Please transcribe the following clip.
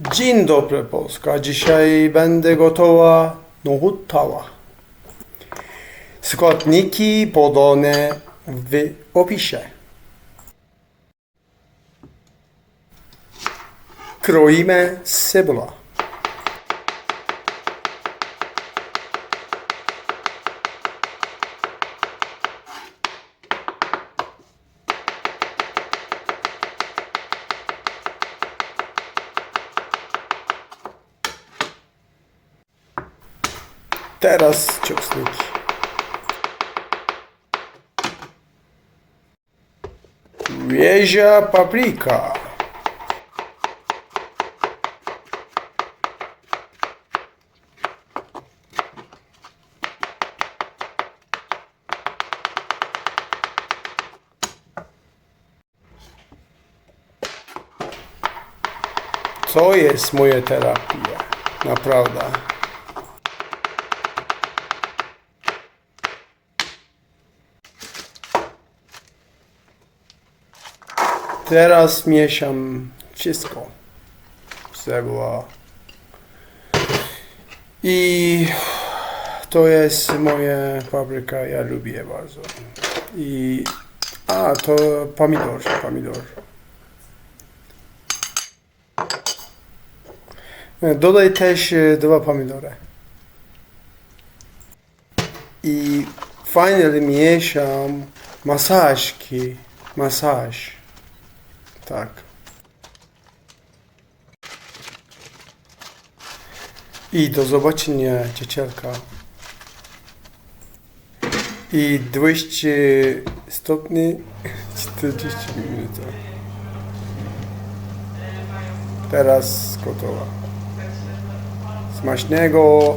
Dzień dobry Polska. Dzisiaj będę gotowa nohutała. Składniki podane w opisie. Kroimy cebula. Teraz czosnki. Świeża papryka. To jest moja terapia. Naprawdę. Teraz mieszam wszystko. Cebula. I to jest moja papryka, ja lubię bardzo. I a to pomidor, pomidor. Dodaj też e, dwa pomidory. I finally mieszam masażki, masaż. Tak. I do zobaczenia, ciecielka. I 200 stopni 40 minut. Teraz gotowa. Smacznego.